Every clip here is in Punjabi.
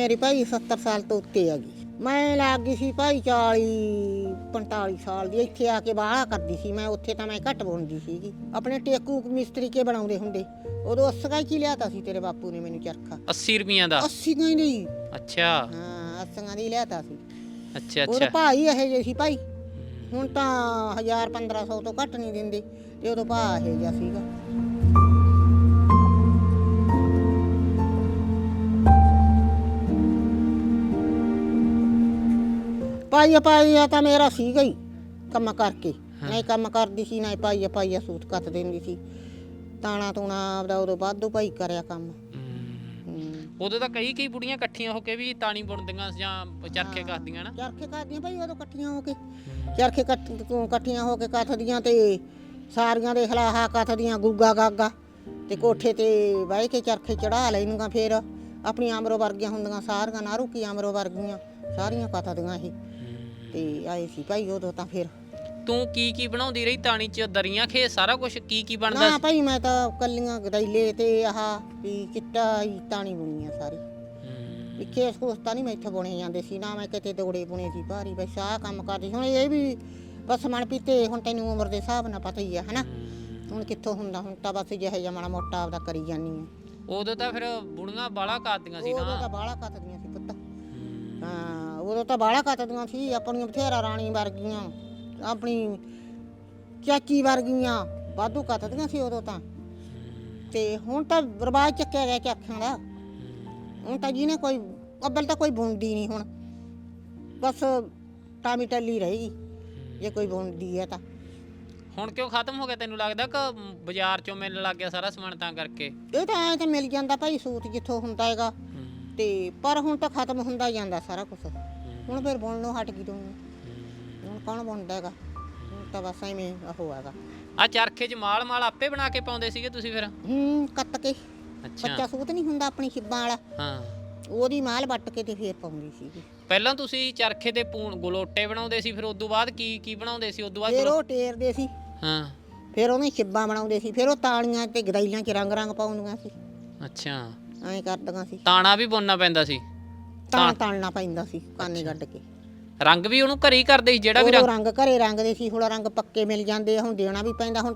ਮੇਰੀ ਭਾਈ 70 ਸਾਲ ਤੋਂ ਉੱਤੇ ਆ ਗਈ ਮੈਂ ਲੱਗ ਗਈ ਸੀ ਭਾਈ 40 45 ਸਾਲ ਦੀ। ਇੱਥੇ ਆ ਕੇ ਬਾਹਲਾ ਕਰਦੀ ਸੀ ਮੈਂ ਉੱਥੇ ਤਾਂ ਮੈਂ ਘੱਟ ਬੁਣਦੀ ਸੀਗੀ। ਆਪਣੇ ਟੇਕੂ ਮਿਸਤਰੀ ਕੇ ਬਣਾਉਂਦੇ ਹੁੰਦੇ। ਉਦੋਂ ਅਸਗਾ ਹੀ ਲਿਆਤਾ ਸੀ ਤੇਰੇ ਬਾਪੂ ਨੇ ਮੈਨੂੰ ਚਰਖਾ। 80 ਰੁਪਈਆਂ ਦਾ? 80 ਹੀ ਨਹੀਂ। ਅੱਛਾ। ਹਾਂ ਅਸਾਂ ਦੀ ਲਿਆਤਾ ਸੀ। ਅੱਛਾ ਅੱਛਾ। ਭਾਈ ਇਹ ਜੇ ਸੀ ਭਾਈ। ਹੁਣ ਤਾਂ 1000 1500 ਤੋਂ ਘੱਟ ਨਹੀਂ ਦਿੰਦੇ। ਤੇ ਉਦੋਂ ਭਾ ਇਹ ਜਿਹਾ ਸੀਗਾ। ਪਾਈਆ ਪਾਈਆ ਤਾਂ ਮੇਰਾ ਸੀਗਾ ਹੀ ਕੰਮ ਕਰਕੇ। ਨਹੀਂ ਕੰਮ ਕਰਦੀ ਸੀ ਨਾ ਪਾਈਆ ਪਾਈਆ ਸੂਟ ਕੱਤ ਦਿੰਦੀ ਸੀ। ਤਾਣਾ ਤੂਣਾ ਆਪਦਾ ਉਦੋਂ ਵਾਧੂ ਭਾਈ ਕਰਿਆ ਕੰਮ। ਉਦੋਂ ਤਾਂ ਕਈ ਕਈ ਬੁੜੀਆਂ ਇਕੱਠੀਆਂ ਹੋ ਕੇ ਵੀ ਤਾਣੀ ਬੁਣਦੀਆਂ ਜਾਂ ਚਰਖੇ ਕੱਤਦੀਆਂ ਨਾ। ਚਰਖੇ ਕੱਤਦੀਆਂ ਭਾਈ ਉਦੋਂ ਇਕੱਠੀਆਂ ਹੋ ਕੇ। ਚਰਖੇ ਕੱਟ ਤੋਂ ਇਕੱਠੀਆਂ ਹੋ ਕੇ ਕੱਤਦੀਆਂ ਤੇ ਸਾਰੀਆਂ ਦੇ ਖਲਾਹਾ ਕੱਤਦੀਆਂ ਗੁੱਗਾ ਗਾਗਾ। ਤੇ ਕੋਠੇ ਤੇ ਬਹਿ ਕੇ ਚਰਖੇ ਚੜਾ ਲੈਣੀਆਂ ਫੇਰ। ਆਪਣੀ ਆਮਰੋ ਵਰਗੀਆਂ ਹੁੰਦੀਆਂ ਸਾਰੀਆਂ ਨਾਰੂ ਕੀ ਆਮਰੋ ਵਰਗੀਆਂ ਸਾਰੀਆਂ ਕੱਤਦੀਆਂ ਇਹ। ਤੇ ਆਏ ਸੀ ਭਾਈ ਉਦੋਂ ਤਾਂ ਫਿਰ। ਤੂੰ ਕੀ ਕੀ ਬਣਾਉਂਦੀ ਰਹੀ? ਤਾਣੀ ਚ ਦਰੀਆਂ ਖੇ ਸਾਰਾ ਕੁਝ ਕੀ ਕੀ ਬਣਦਾ ਨਾ ਭਾਈ ਮੈਂ ਤਾਂ ਕੱਲੀਆਂ ਗਦੈਲੇ ਤੇ ਆਹ ਵੀ ਚਿੱਟਾ ਹੀ ਤਾਣੀ ਬੁਣੀਆਂ ਸਾਰੀ। ਇੱਕੇ ਸੋਸਤਾ ਨਹੀਂ ਮੈਂ ਇੱਥੇ ਬੁਣੇ ਜਾਂਦੇ ਸੀ ਨਾ ਮੈਂ ਕਿਤੇ ਦੋੜੇ ਬੁਣੇ ਸੀ ਭਾਰੀ। ਬਸ ਆਹ ਕੰਮ ਕਰਦੀ ਹੁਣ ਇਹ ਵੀ ਬਸ ਮਨ ਪੀਤੇ ਹੁਣ ਤੈਨੂੰ ਉਮਰ ਦੇ ਹਿਸਾਬ ਨਾਲ ਪਤਾ ਹੀ ਆ ਹਨਾ। ਹੁਣ ਕਿੱਥੋਂ ਹੁੰਦਾ? ਹੁਣ ਤਾਂ ਬਸ ਜਿਹੇ ਜਿਹਾ ਮਾੜਾ ਮੋਟਾ ਆਪਦਾ ਕਰੀ ਜਾਨੀ ਆ। ਉਦੋਂ ਤਾਂ ਫਿਰ ਬੁੜੀਆਂ ਬਾਲਾ ਕੱਤਦੀਆਂ ਸੀ ਉਦੋਂ ਨਾ। ਤਾਂ ਬਾਹਲਾ ਕੱਤਦੀਆਂ ਸੀ ਪੁੱਤ। ਹਾਂ। ਉਦੋਂ ਤਾਂ ਬਾਹਲਾ ਕੱਤਦੀਆਂ ਸੀ ਆਪਣੀਆਂ ਬਥੇਰਾ ਰਾਣੀ ਵਰਗੀਆਂ ਆਪਣੀ ਚਾਚੀ ਵਰਗੀਆਂ ਵਾਧੂ ਕੱਤਦੀਆਂ ਸੀ ਉਦੋਂ ਤਾਂ। ਤੇ ਹੁਣ ਤਾਂ ਰਿਵਾਜ ਚੱਕਿਆ ਗਿਆ ਚਾਖਾਂ ਦਾ। ਹੁਣ ਤਾਂ ਜਿਹਨੇ ਕੋਈ ਅੱਬਲ ਤਾਂ ਕੋਈ ਬੁਣਦੀ ਨਹੀਂ ਹੁਣ। ਬਸ ਟਾਮੀ ਟੱਲੀ ਰਹੇਗੀ ਜੇ ਕੋਈ ਬੁਣਦੀ ਹੈ ਤਾਂ। ਹੁਣ ਕਿਉਂ ਖਤਮ ਹੋ ਗਿਆ ਤੈਨੂੰ ਲੱਗਦਾ ਕਿ ਬਾਜ਼ਾਰ ਚੋਂ ਮਿਲਣ ਲੱਗ ਗਿਆ ਸਾਰਾ ਸਮਾਨ ਤਾਂ ਕਰਕੇ? ਇਹ ਤਾਂ ਐ ਤਾਂ ਮਿਲ ਜਾਂਦਾ ਭਾਈ ਸੂਟ ਜਿੱਥੋਂ ਹੁੰਦਾ ਹੈਗਾ। ਤੇ ਪਰ ਹੁਣ ਤਾਂ ਖਤਮ ਹੁੰਦਾ ਜਾਂਦਾ ਸਾਰਾ ਕੁਝ ਹੁਣ ਫਿਰ ਬੁਣਨੋਂ ਹਟ ਗਈ ਤੂੰ। ਹੁਣ ਕੌਣ ਬੁਣਦਾ ਹੈਗਾ? ਹੁਣ ਤਾਂ ਬਸ ਐਵੇਂ ਉਹ ਹੈਗਾ। ਆ ਚਰਖੇ 'ਚ ਮਾਲ ਮਾਲ ਆਪੇ ਬਣਾ ਕੇ ਪਾਉਂਦੇ ਸੀਗੇ ਤੁਸੀਂ ਫਿਰ? ਹੂੰ ਕੱਤ ਕੇ। ਅੱਛਾ। ਬੱਚਾ ਸੂਤ ਨਹੀਂ ਹੁੰਦਾ ਆਪਣੀ ਛਿੱਬਾਂ ਵਾਲਾ। ਹਾਂ। ਉਹਦੀ ਮਾਲ ਵੱਟ ਕੇ ਤੇ ਫੇਰ ਪਾਉਂਦੀ ਸੀਗੀ। ਪਹਿਲਾਂ ਤੁਸੀਂ ਚਰਖੇ ਦੇ ਪੂਣ ਗਲੋਟੇ ਬਣਾਉਂਦੇ ਸੀ ਫਿਰ ਉਦੋਂ ਬਾਅਦ ਕੀ ਕੀ ਬਣਾਉਂਦੇ ਸੀ? ਉਦੋਂ ਬਾਅਦ ਫੇਰ ਗਲੋ- ਉਹ ਟੇਰਦੇ ਸੀ। ਹਾਂ। ਫਿਰ ਉਹਨੇ ਛਿੱਬਾਂ ਬਣਾਉਂਦੇ ਸੀ। ਫਿਰ ਉਹ ਤਾਲੀਆਂ ਤੇ ਗਦਾਈਲਾਂ 'ਚ ਰੰਗ ਰੰਗ ਪਾਉਂਦੀਆਂ ਸੀ। ਅੱਛਾ। ਐਂ ਕਰਦੀਆਂ ਸੀ। ਤਾਣਾ ਵੀ ਬੁਣਨਾ ਪੈਂਦਾ ਸੀ। ਤਾਂ ਤਾਲਣਾ ਪੈਂਦਾ ਸੀ ਕਾਨੇ ਗੱਡ ਕੇ। ਰੰਗ ਵੀ ਉਹਨੂੰ ਘਰੇ ਹੀ ਕਰਦੇ ਸੀ ਜਿਹੜਾ ਵੀ ਰੰਗ ਰੰਗ ਘਰੇ ਰੰਗਦੇ ਸੀ ਹੁਣ ਰੰਗ ਪੱਕੇ ਮਿਲ ਜਾਂਦੇ ਆ, ਹੁਣ ਦੇਣਾ ਵੀ ਪੈਂਦਾ ਹੁਣ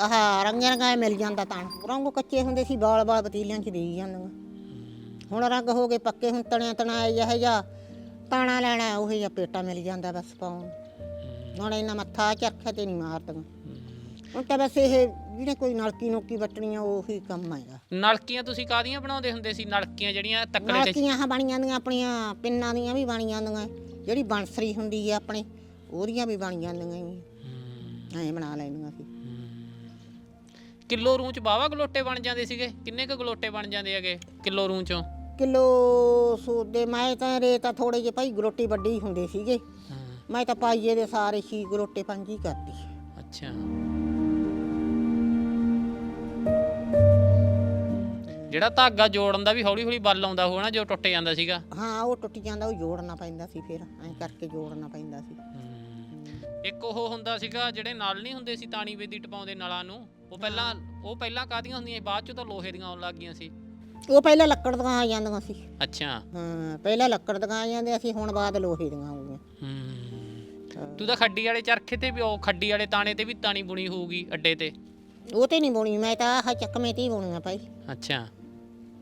ਆਹ ਰੰਗਾਂ ਰੰਗਾਂ ਮਿਲ ਜਾਂਦਾ ਤਾਂ। ਰੰਗ ਕੱਚੇ ਹੁੰਦੇ ਸੀ ਬਾਲ ਬਾਲ ਪਤੀਲਿਆਂ 'ਚ ਦੇਈ ਜਾਂਦੀਆਂ ਹੁਣ ਰੰਗ ਹੋ ਗਏ ਪੱਕੇ ਹੁਣ ਤਣਿਆ ਤਣਾ ਇਹ ਜਿਹਾ ਤਾਣਾ ਲੈਣਾ ਉਹ ਜਿਹਾ ਪੇਟਾ ਮਿਲ ਜਾਂਦਾ ਬਸ ਪਾਉਣ। ਹੁਣ ਇਹਨਾਂ ਮੱਥਾ ਚਰਖੇ ਤੇ ਨਹੀਂ ਮਾਰਦੀਆਂ। ਹੁਣ ਤਾਂ ਬਸ ਇਹ ਜਿਹੜੇ ਕੋਈ ਨਲਕੀ ਨੁਲਕੀ ਵੱਟਣੀ ਆ ਉਹੀ ਕੰਮ ਹੈਗਾ। ਨਲਕੀਆਂ ਤੁਸੀਂ ਕਾਦੀਆਂ ਬਣਾਉਂਦੇ ਹੁੰਦੇ ਸੀ? ਨਲਕੀਆਂ ਜਿਹੜੀਆਂ ਤੱਕੜੇ ਤੇ ਨਲਕੀਆਂ ਆ ਬਣ ਜਾਂਦੀਆਂ ਆਪਣੀਆਂ ਪਿੰਨਾਂ ਦੀਆਂ ਵੀ ਬਣ ਜਾਂਦੀਆਂ ਜਿਹੜੀ ਬੰਸਰੀ ਹੁੰਦੀ ਆ ਆਪਣੇ ਉਹਦੀਆਂ ਵੀ ਬਣ ਜਾਂਦੀਆਂ ਜੀ। ਐਂ ਬਣਾ ਲੈਂਦੀਆਂ ਸੀ। ਕਿਲੋ ਰੂੰ ਚ ਬਾਵਾ ਗਲੋਟੇ ਬਣ ਜਾਂਦੇ ਸੀਗੇ? ਕਿੰਨੇ ਕੁ ਗਲੋਟੇ ਬਣ ਜਾਂਦੇ ਹੈਗੇ ਕਿਲੋ ਰੂੰ ਚੋਂ? ਕਿਲੋ ਸੋਦੇ ਮੈਂ ਤਾਂ ਰੇ ਤਾਂ ਥੋੜੇ ਜਿਹੇ ਭਾਈ ਗਰੋਟੀ ਵੱਡੀ ਹੁੰਦੇ ਸੀਗੇ। ਮੈਂ ਤਾਂ ਪਾਈਏ ਦੇ ਸਾਰੇ ਛੀ ਗਰੋਟੇ ਪੰਜ ਹੀ ਕਰਦੀ ਅੱਛਾ। ਜਿਹੜਾ ਧਾਗਾ ਜੋੜਨ ਦਾ ਵੀ ਹੌਲੀ ਹੌਲੀ ਬਲ ਆਉਂਦਾ ਹੋਣਾ ਜੋ ਟੁੱਟ ਜਾਂਦਾ ਸੀਗਾ। ਹਾਂ ਉਹ ਟੁੱਟ ਜਾਂਦਾ ਉਹ ਜੋੜਨਾ ਪੈਂਦਾ ਸੀ ਫਿਰ ਐਂ ਕਰਕੇ ਜੋੜਨਾ ਪੈਂਦਾ ਸੀ। ਇੱਕ ਉਹ ਹੁੰਦਾ ਸੀਗਾ ਜਿਹੜੇ ਨਲ ਨਹੀਂ ਹੁੰਦੇ ਸੀ ਤਾਣੀ ਵੇਦੀ ਟਪਾਉਂਦੇ ਨਲਾਂ ਨੂੰ ਉਹ ਪਹਿਲਾਂ ਉਹ ਪਹਿਲਾਂ ਕਾਦੀਆਂ ਹੁੰਦੀਆਂ ਸੀ? ਬਾਅਦ ਚ ਤਾਂ ਲੋਹੇ ਦੀਆਂ ਆਉਣ ਲੱਗ ਗਈਆਂ ਸੀ। ਉਹ ਪਹਿਲਾਂ ਲੱਕੜ ਦੀਆਂ ਆ ਜਾਂਦੀਆਂ ਸੀ। ਅੱਛਾ। ਹਾਂ ਪਹਿਲਾਂ ਲੱਕੜ ਦੀਆਂ ਆ ਜਾਂਦੀਆਂ ਸੀ ਹੁਣ ਬਾਅਦ ਲੋਹੇ ਦੀਆਂ ਆਉਂਦੀਆਂ ਹੂੰ। ਤੂੰ ਤਾਂ ਖੱਡੀ ਵਾਲੇ ਚਰਖੇ ਤੇ ਵੀ ਉਹ ਖੱਡੀ ਵਾਲੇ ਤਾਣੇ ਤੇ ਵੀ ਤਾਣੀ ਬੁਣੀ ਹੋਊਗੀ ਅੱਡੇ ਤੇ? ਉਹ ਤੇ ਨਹੀਂ ਬੁਣੀ ਮੈਂ ਤਾਂ ਆਹ ਚੱਕਵੇਂ ਤੇ ਹੀ ਬੁਣੀਆਂ ਭਾਈ। ਅੱਛਾ।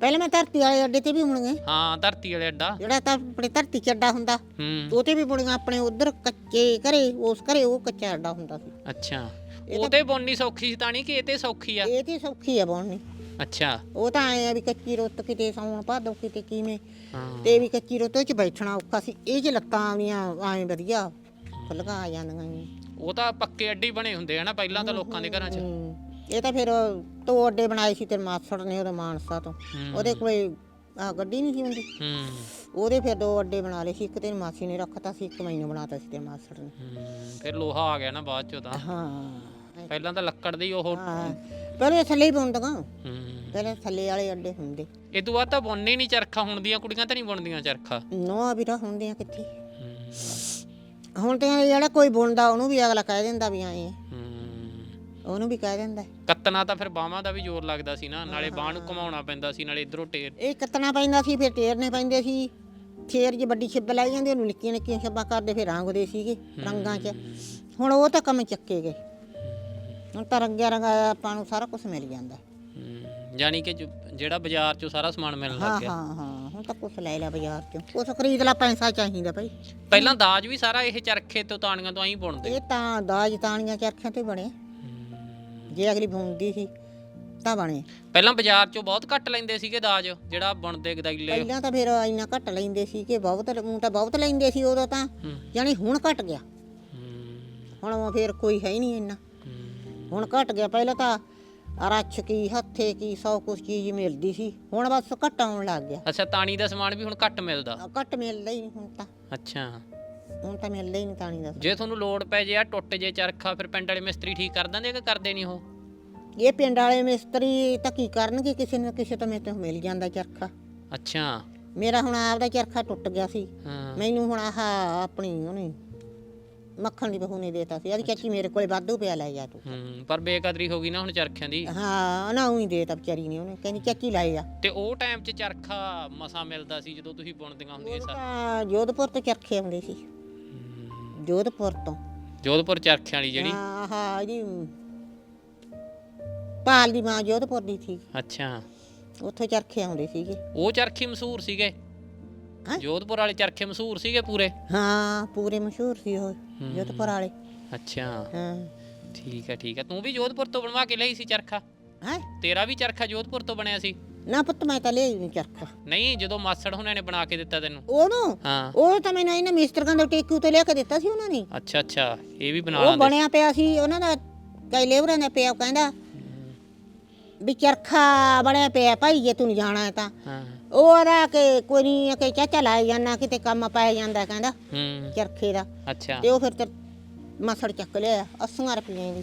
ਪਹਿਲਾਂ ਮੈਂ ਧਰਤੀ ਵਾਲੇ ਅੱਡੇ ਤੇ ਵੀ ਬੁਣੀਆਂ ਹਾਂ ਧਰਤੀ ਵਾਲੇ ਅੱਡਾ। ਜਿਹੜਾ ਤਾਂ ਆਪਣੇ ਧਰਤੀ ਚ ਅੱਡਾ ਹੁੰਦਾ। ਹੂੰ। ਉਹ ਤੇ ਵੀ ਬੁਣੀਆਂ ਆਪਣੇ ਉਧਰ ਕੱਚੇ ਘਰੇ ਉਸ ਘਰੇ ਉਹ ਕੱਚਾ ਅੱਡਾ ਹੁੰਦਾ ਸੀ। ਅੱਛਾ। ਉਹ ਤੇ ਬੁਣਨੀ ਸੌਖੀ ਸੀ ਤਾਣੀ ਕਿ ਇਹ ਤੇ ਸੌਖੀ ਆ? ਇਹ ਤੇ ਸੌਖੀ ਆ ਬੁਣਨੀ। ਅੱਛਾ। ਉਹ ਤਾਂ ਐ ਆ ਵੀ ਕੱਚੀ ਰੁੱਤ ਕਿਤੇ ਸੌਣ ਭਾਦੋ ਕਿਤੇ ਕਿਵੇਂ। ਹਾਂ। ਤੇ ਵੀ ਕੱਚੀ ਰੁੱਤ ਚ ਬੈਠਣਾ ਔਖਾ ਸੀ। ਇਹ ਚ ਲੱਤਾਂ ਆਵੀਆਂ ਐ ਵਧੀਆ ਖੁੱਲ੍ਹੀਆਂ ਆ ਜਾਂਦੀਆਂ ਸੀ। ਉਹ ਤਾਂ ਪੱਕੇ ਅੱਡੇ ਬਣੇ ਹੁੰਦੇ ਆ ਨਾ ਪਹਿਲਾਂ ਤਾਂ ਲੋਕਾਂ ਦੇ ਘਰਾਂ 'ਚ। ਹੂੰ। ਇਹ ਤਾਂ ਫਿਰ ਦੋ ਅੱਡੇ ਬਣਾਏ ਸੀ ਤੇ ਮਾਸੜ ਨੇ ਉਹਦੇ ਮਾਨਸਾ ਤੋਂ। ਉਹਦੇ ਕੋਲੇ ਆ ਗੱਡੀ ਨਹੀਂ ਸੀ ਹੁੰਦੀ। ਹੂੰ। ਉਹਦੇ ਫਿਰ ਦੋ ਅੱਡੇ ਬਣਾ ਲਏ ਸੀ ਇੱਕ ਤੇ ਮਾਸੀ ਨੇ ਰੱਖਤਾ ਸੀ ਇੱਕ ਮੈਨੂੰ ਬਣਾਤਾ ਸੀ ਤੇ ਮਾਸੜ ਨੇ। ਹੂੰ, ਫਿਰ ਲੋਹਾ ਆ ਗਿਆ ਨਾ ਬਾਅਦ 'ਚੋਂ ਤਾਂ। ਹਾਂ। ਪਹਿਲਾਂ ਤਾਂ ਲੱਕੜ ਦੇ ਹੀ ਉਹ ਪਹਿਲੇ ਥੱਲੇ ਹੀ ਹੂੰ। ਪਹਿਲੇ ਥੱਲੇ ਵਾਲੇ ਅੱਡੇ ਹੁੰਦੇ। ਇਹ ਤੋਂ ਬਾਅਦ ਤਾਂ ਬੁਣਨੇ ਨਹੀਂ ਚਰਖਾ ਹੁਣ ਦੀਆਂ ਕੁੜੀਆਂ ਤਾਂ ਨਹੀਂ ਬੁਣਦੀਆਂ ਚਰਖਾ। ਨੋਆ ਵੀ ਤਾਂ ਹੁੰਦੇ ਆ ਕਿੱਥੇ ਹੁਣ ਤੇ ਜਿਹੜਾ ਕੋਈ ਬੁਣਦਾ ਉਹਨੂੰ ਵੀ ਅਗਲਾ ਕਹਿ ਦਿੰਦਾ ਵੀ ਆਏ ਉਹਨੂੰ ਵੀ ਕਹਿ ਦਿੰਦਾ ਹੈ। ਕੱਤਣਾ ਤਾਂ ਫਿਰ ਬਾਹਾਂ ਦਾ ਵੀ ਜ਼ੋਰ ਲੱਗਦਾ ਸੀ ਨਾ ਨਾਲੇ ਬਾਹ ਨੂੰ ਘੁਮਾਉਣਾ ਪੈਂਦਾ ਸੀ ਨਾਲੇ ਇਧਰੋਂ ਟੇਰ ਇਹ ਕੱਤਣਾ ਪੈਂਦਾ ਸੀ ਫਿਰ ਟੇਰਨੇ ਪੈਂਦੇ ਸੀ। ਫੇਰ ਜੇ ਵੱਡੀ ਛਿੱਬ ਲਾਈ ਜਾਂਦੀ ਉਹਨੂੰ ਨਿੱਕੀਆਂ ਨਿੱਕੀਆਂ ਛਿੱਬਾਂ ਕਰਦੇ ਫਿਰ ਰੰਗਦੇ ਸੀਗੇ ਰੰਗਾਂ 'ਚ। ਹੁਣ ਉਹ ਤਾਂ ਕੰਮ ਚੱਕੇ ਗਏ। ਹੁਣ ਤਾਂ ਰੰਗਿਆ ਰੰਗਾਇਆ ਆਪਾਂ ਨੂੰ ਸਾਰਾ ਕੁਝ ਮਿਲ ਜਾਂਦਾ। ਹੂੰ, ਯਾਨੀ ਕਿ ਜੋ- ਜਿਹੜਾ ਬਾਜ਼ਾਰ ਚੋਂ ਸਾਰਾ ਸਮਾਨ ਮਿਲਣ ਹਾਂ ਲੱਗ ਗਿਆ। ਹਾਂ ਹਾਂ ਹੁਣ ਤਾਂ ਕੁਝ ਲੈ ਲਿਆ ਬਾਜ਼ਾਰ 'ਚੋਂ। ਕੁਝ ਖਰੀਦ ਲਾ ਪੈਸਾ ਚਾਹੀਦਾ ਭਾਈ ਪਹਿਲਾਂ ਦਾਜ ਵੀ ਸਾਰਾ ਇਹ ਚਰਖੇ ਤੋਂ ਤਾਣੀਆਂ ਤੋਂ ਐਂ ਬੁਣਦੇ। ਇਹ ਤਾਂ ਦਾਜ ਤਾਣੀਆਂ ਚਰਖਿਆਂ ਤੇ ਬਣੇ ਜੇ ਅਗਲੀ ਬੁਣਦੀ ਸੀ ਤਾਂ ਬਣੇ ਪਹਿਲਾਂ ਬਾਜ਼ਾਰ ਚੋਂ ਬਹੁਤ ਘੱਟ ਲੈਂਦੇ ਸੀਗੇ ਦਾਜ ਜਿਹੜਾ ਬੁਣਦੇ ਗਦਾਈਲੇ ਪਹਿਲਾਂ ਤਾਂ ਫਿਰ ਇੰਨਾ ਘੱਟ ਲੈਂਦੇ ਸੀ ਕਿ ਬਹੁਤ ਊਂ ਤਾਂ ਬਹੁਤ ਲੈਂਦੇ ਸੀ ਉਦੋਂ ਤਾਂ ਹੂੰ। ਯਾਨੀ ਹੁਣ ਘਟ ਗਿਆ। ਹੁਣ ਉਹ ਫਿਰ ਕੋਈ ਹੈ ਹੀ ਨਹੀਂ ਇੰਨਾ। ਹੁਣ ਘਟ ਗਿਆ। ਪਹਿਲਾਂ ਤਾਂ ਰੱਛ ਕੀ ਹੱਥੇ ਕੀ ਸੌ ਕੁਛ ਚੀਜ਼ ਮਿਲਦੀ ਸੀ। ਹੁਣ ਬਸ ਘੱਟ ਆਉਣ ਲੱਗ ਗਿਆ। ਅੱਛਾ ਤਾਣੀ ਦਾ ਸਮਾਨ ਵੀ ਹੁਣ ਘੱਟ ਮਿਲਦਾ। ਘੱਟ ਮਿਲਦਾ ਹੀ ਨਹੀਂ ਹੁਣ ਤਾਂ। ਅੱਛਾ। ਹੁਣ ਤਾਂ ਮਿਲਦਾ ਹੀ ਨਹੀਂ ਤਾਣੀ ਦਾ ਜੇ ਤੁਹਾਨੂੰ ਲੋੜ ਪੈ ਜੇ ਆ ਟੁੱਟ ਜੇ ਚਰਖਾ ਫਿਰ ਪਿੰਡ ਵਾਲੇ ਮਿਸਤਰੀ ਠੀਕ ਕਰ ਦਿੰਦੇ ਕਿ ਕਰਦੇ ਨਹੀਂ ਉਹ? ਇਹ ਪਿੰਡ ਵਾਲੇ ਮਿਸਤਰੀ ਤਾਂ ਕੀ ਕਰਨਗੇ? ਕਿਸੇ ਨੂੰ ਕਿਸੇ ਤੋਂ ਤੋਂ ਮਿਲ ਜਾਂਦਾ ਚਰਖਾ। ਅੱਛਾ। ਮੇਰਾ ਹੁਣ ਆਪਦਾ ਚਰਖਾ ਟੁੱਟ ਗਿਆ ਸੀ। ਹਾਂ। ਮੈਨੂੰ ਹੁਣ ਆਹ ਆਪਣੀ ਉਹਨੇ ਮੱਖਣ ਦੀ ਬਹੂ ਨੇ ਦੇਤਾ ਸੀ। ਆਦੀ ਚਾਚੀ ਮੇਰੇ ਕੋਲੇ ਵਾਧੂ ਪਿਆ ਲੈ ਜਾ ਤੂੰ। ਹੂੰ ਪਰ ਬੇਕਦਰੀ ਹੋ ਗਈ ਨਾ ਹੁਣ ਚਰਖਿਆਂ ਦੀ। ਹਾਂ ਨਾ ਉਹੀ ਦੇਤਾ ਵਿਚਾਰੀ ਨੇ ਉਹਨੇ। ਕਹਿੰਦੀ ਚਾਚੀ ਲੈ ਜਾ। ਤੇ ਉਹ ਟਾਈਮ 'ਚ ਚਰਖਾ ਮਸਾ ਮਿਲਦਾ ਸੀ ਜਦੋਂ ਤੁਸੀਂ ਬੁਣਦੀਆਂ ਹੁੰਦੀਆਂ ਸੀ? ਤਾਂ ਜੋਧਪੁਰ ਤੋਂ ਚਰਖੇ ਆਉਂਦੇ ਸੀ। ਜੋਧਪੁਰ ਤੋਂ। ਜੋਧਪੁਰ ਚਰਖਿਆਂ ਵਾਲੀ ਜਿਹੜੀ? ਹਾਂ ਹਾਂ ਇਹਦੀ ਪਾਲ ਦੀ ਮਾਂ ਜੋਧਪੁਰ ਦੀ ਸੀ। ਅੱਛਾ। ਉੱਥੋਂ ਚਰਖੇ ਆਉਂਦੇ ਸੀਗੇ। ਉਹ ਚਰਖੇ ਮਸ਼ਹੂਰ ਸੀਗੇ? ਹੈਂ? ਜੋਧਪੁਰ ਵਾਲੇ ਚਰਖੇ ਮਸ਼ਹੂਰ ਸੀਗੇ ਪੂਰੇ? ਹਾਂ ਪੂਰੇ ਮਸ਼ਹੂਰ ਸੀ ਉਹ ਜੋਧਪੁਰ ਵਾਲੇ। ਅੱਛਾ। ਹਾਂ। ਠੀਕ ਹੈ ਠੀਕ ਹੈ। ਤੂੰ ਵੀ ਜੋਧਪੁਰ ਤੋਂ ਬਣਵਾ ਕੇ ਲਈ ਸੀ ਚਰਖਾ? ਹੈ? ਤੇਰਾ ਵੀ ਚਰਖਾ ਜੋਧਪੁਰ ਤੋਂ ਬਣਿਆ ਸੀ? ਨਾ ਪੁੱਤ ਮੈਂ ਤਾਂ ਲਿਆਈ ਨੀ ਚਰਖਾ। ਨਹੀਂ ਜਦੋਂ ਮਾਸੜ ਹੁਣਾਂ ਨੇ ਬਣਾ ਕੇ ਦਿੱਤਾ ਤੈਨੂੰ। ਉਹਨੂੰ? ਹਾਂ। ਉਹ ਤਾਂ ਮੈਨੂੰ ਇਹਨਾਂ ਮਿਸਤਰੀਆਂ ਦੇ ਟੇਕੂ ਤੇ ਲਿਆ ਕੇ ਦਿੱਤਾ ਸੀ ਉਹਨਾਂ ਨੇ। ਅੱਛਾ ਅੱਛਾ। ਇਹ ਵੀ ਬਣਾ ਉਹ ਲਾਂਦੇ। ਬਣਿਆ ਪਿਆ ਸੀ ਉਹਨਾਂ ਦਾ ਕਈ ਲੇਬਰਾਂ ਦਾ ਪਿਆ ਉਹ ਕਹਿੰਦਾ ਵੀ ਚਰਖਾ ਬਣਿਆ ਪਿਆ ਭਾਈ ਜੇ ਤੂੰ ਜਾਣਾ ਹੈ ਤਾਂ। ਹਾਂ। ਉਹ ਆਦਾ ਕਿ ਕੋਈ ਨਹੀਂ ਕਿ ਚਾਚਾ ਲਾਈ ਜਾਣਾ ਕਿਤੇ ਕੰਮ ਪੈ ਜਾਂਦਾ ਕਹਿੰਦਾ ਹੂੰ। ਚਰਖੇ ਦਾ। ਅੱਛਾ। ਤੇ ਉਹ ਫਿਰ ਤੇ ਮਸੜ ਚੱਕ ਲਿਆ 80 ਰੁਪਏ ਦੀ।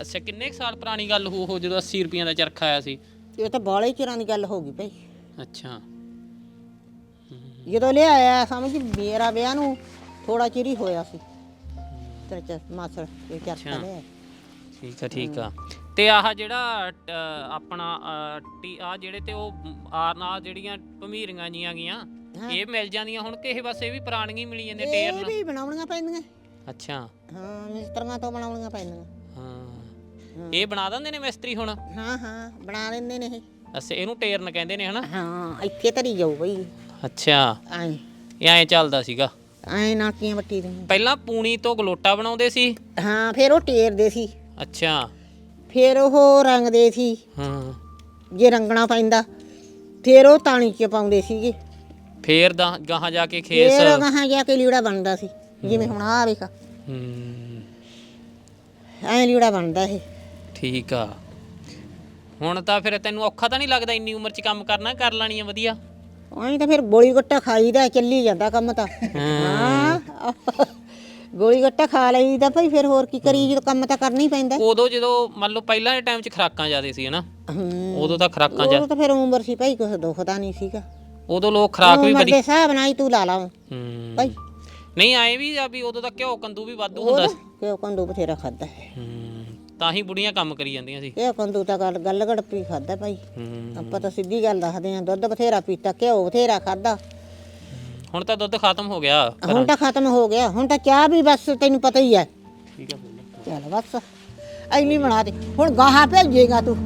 ਅੱਛਾ ਕਿੰਨੇ ਕੁ ਸਾਲ ਪੁਰਾਣੀ ਗੱਲ ਹੋ ਹੋ ਜਦੋਂ 80 ਰੁਪਈਆਂ ਦਾ ਚਰਖਾ ਆਇਆ ਸੀ? ਇਹ ਤਾਂ ਬਾਲੇ ਚਿਰਾਂ ਦੀ ਗੱਲ ਹੋ ਗਈ ਭਾਈ। ਅੱਛਾ। ਜਦੋਂ ਲਿਆਇਆ ਸਮਝ ਮੇਰਾ ਵਿਆਹ ਨੂੰ ਥੋੜਾ ਚਿਰ ਹੀ ਹੋਇਆ ਸੀ। ਤੇ ਚ ਮਸੜ ਇਹ ਅੱਛਾ। ਲਿਆ ਠੀਕ ਆ ਠੀਕ ਆ। ਤੇ ਆਹ ਜਿਹੜਾ ਆਪਣਾ ਅ, ਟੀ ਆ ਜਿਹੜੇ ਤੇ ਉਹ ਆਰ ਨਾਲ ਜਿਹੜੀਆਂ ਭਮੀਰੀਆਂ ਜੀਆਂ ਗੀਆਂ ਇਹ ਮਿਲ ਜਾਂਦੀਆਂ ਹੁਣ ਕਿਸੇ ਇਹ ਵੀ? ਪੁਰਾਣੀਆਂ ਹੀ ਮਿਲੀ ਜਾਂਦੇ ਇਹ ਟੇਰਨ। ਵੀ ਬਣਾਉਣੀਆਂ ਪੈਂਦੀਆਂ। ਅੱਛਾ। ਹਾਂ ਮਿਸਤਰੀਆਂ ਤੋਂ ਬਣਾਉਣੀਆਂ ਪੈਂਦੀਆਂ। ਇਹ ਬਣਾ ਦਿੰਦੇ ਨੇ ਮਿਸਤਰੀ ਹੁਣ? ਹਾਂ ਹਾਂ ਬਣਾ ਦਿੰਦੇ ਨੇ ਇਹ। ਅੱਛਾ ਇਹਨੂੰ ਟੇਰਨ ਕਹਿੰਦੇ ਨੇ ਹਨਾ? ਹਾਂ ਇੱਥੇ ਧਰੀ ਜਾਊ ਬਈ। ਅੱਛਾ। ਐ ਇਹ ਐਂ ਚੱਲਦਾ ਸੀਗਾ। ਐ ਨਾਕੀਆਂ ਵੱਟੀ ਦੇ ਪਹਿਲਾਂ ਪੂਣੀ ਤੋਂ ਗਲੋਟਾ ਬਣਾਉਂਦੇ ਸੀ? ਹਾਂ ਫਿਰ ਉਹ ਟੇਰਦੇ ਸੀ। ਅੱਛਾ। ਫਿਰ ਉਹ ਰੰਗਦੇ ਸੀ। ਹਾਂ। ਜੇ ਰੰਗਣਾ ਪੈਂਦਾ ਫਿਰ ਉਹ ਤਾਣੀ ਚ ਪਾਉਂਦੇ ਸੀਗੇ। ਫੇਰ ਦਾ ਗਾਹਾਂ ਜਾ ਕੇ ਖੇਸ। ਫਿਰ ਗਾਹਾਂ ਜਾ ਕੇ ਲੀੜਾ ਬਣਦਾ ਸੀ। ਜਿਵੇਂ ਹੁਣ ਆ ਵੇਖ। ਹੂੰ। ਐ ਲੀੜਾ ਬਣਦਾ ਇਹ। ਠੀਕ ਆ। ਹੁਣ ਤਾਂ ਫਿਰ ਤੈਨੂੰ ਔਖਾ ਤਾਂ ਨਹੀਂ ਲੱਗਦਾ ਇੰਨੀ ਉਮਰ 'ਚ ਕੰਮ ਕਰਨਾ? ਕਰ ਲੈਣੀ ਆ ਵਧੀਆ। ਐਂ ਤਾਂ ਫਿਰ ਗੋਲੀ ਗੱਟਾ ਖਾਈਦਾ ਚੱਲੀ ਜਾਂਦਾ ਕੰਮ ਤਾਂ। ਹਾਂ। ਗੋਲੀ ਗੱਟਾ ਖਾ ਲਈਦਾ ਭਾਈ ਫਿਰ ਹੋਰ ਕੀ ਕਰੀ ਜਦੋਂ ਕੰਮ ਤਾਂ ਕਰਨਾ ਹੀ ਪੈਂਦਾ। ਉਦੋਂ ਜਦੋਂ ਮੰਨ ਲਓ ਪਹਿਲਾਂ ਦੇ ਟਾਈਮ 'ਚ ਖਰਾਕਾਂ ਜ਼ਿਆਦੇ ਸੀ ਹਨਾ? ਹੂੰ। ਉਦੋਂ ਤਾਂ ਖਰਾਕਾਂ ਜ਼ਿਆ ਉਦੋਂ ਤਾਂ ਫਿਰ ਉਮਰ ਸੀ ਭਾਈ ਕੁਛ ਦੁਖਦਾ ਨਹੀਂ ਸੀਗਾ। ਉਦੋਂ ਲੋਕ ਖਰਾਕ ਵੀ ਉਮਰ ਬੜੀ ਦੇ ਹਿਸਾਬ ਨਾਲ ਹੀ ਤੂੰ ਲਾ ਲਾ। ਹੂੰ। ਭਾਈ। ਨਹੀਂ ਆਏ ਵੀ ਆ ਵੀ ਉਦੋਂ ਤਾਂ ਘਿਓ ਕੰਦੂ ਵੀ ਵਾਧੂ ਹੁੰਦਾ ਸੀ। ਕਿਉਂ ਕੰਦੂ ਬਥੇਰਾ ਖਾਦਾ ਹੂੰ। ਤਾਂ ਹੀ ਬੁੜੀਆਂ ਕੰਮ ਕਰੀ ਜਾਂਦੀਆਂ ਸੀ। ਇਹ ਕੰਦੂ ਤਾਂ ਗੱਲ ਗੱਲ ਗੜਪੀ ਖਾਦਾ ਭਾਈ। ਹੂੰ ਆਪਾਂ ਤਾਂ ਸਿੱਧੀ ਗੱਲ ਦੱਸਦੇ ਆਂ ਦੁੱਧ ਬਥੇਰਾ ਪੀਤਾ ਘਿਓ ਬਥੇਰਾ ਖਾਦਾ ਹੁਣ ਤਾਂ ਦੁੱਧ ਖਤਮ ਹੋ ਗਿਆ। ਹੁਣ ਤਾਂ ਖਤਮ ਹੋ ਗਿਆ ਹੁਣ ਤਾਂ ਚਾਹ ਵੀ ਬਸ ਤੈਨੂੰ ਪਤਾ ਹੀ ਹੈ। ਠੀਕ ਬੋਲੋ। ਚੱਲ ਬਸ ਐਨੀ ਬਣਾ ਦੇ। ਹੁਣ ਗਾਹਾਂ ਭੇਜੇਗਾ ਤੂੰ।